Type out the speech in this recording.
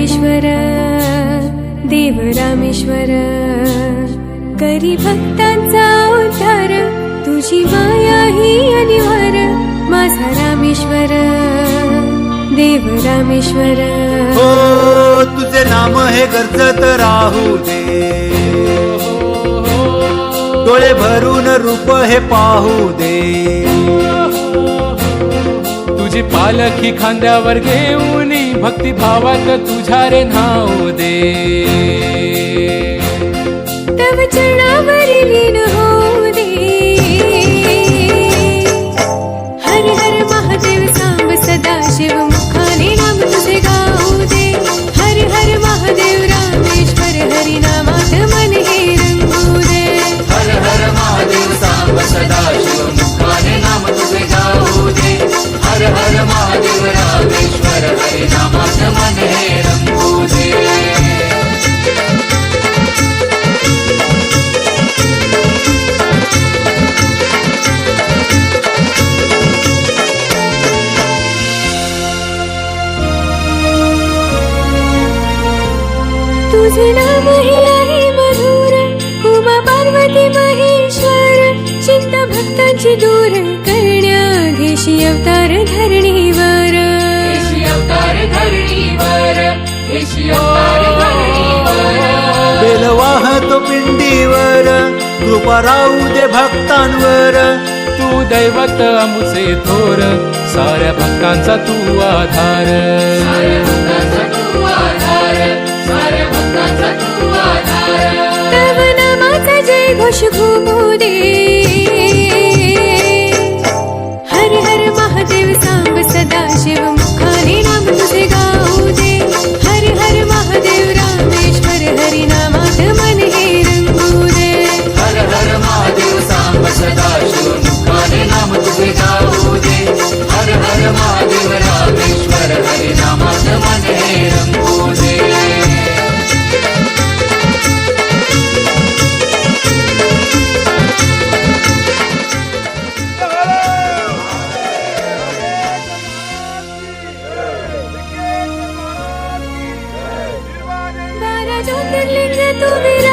रामेश्वर देव रामेश्वर करी भक्तांचा उद्धार तुझी माया ही अनिवार माझा रामेश्वर. देव रामेश्वर. हो तुझे नाम हे गरजत राहू दे. डोळे भरून रूप हे पाहू दे. तुझी पालखी खांद्यावर घेऊन भक्ती भावात तुझ्या रे नाव दे. तव चरणावरी तुझे नाम हे आहे मधुर उमा पार्वती महेश्वर. चिंता भक्तांची दूर करण्याधीशी अवतार धरणीवर. अवतार धरणीवर देशी अवतार धरणीवर. बेलवाह तो पिंडीवर कृपा राहू दे भक्तांवर. तू दैवत अमुचे थोर साऱ्या भक्तांचा तू आधार. 目的 নতুন লিখে তুমি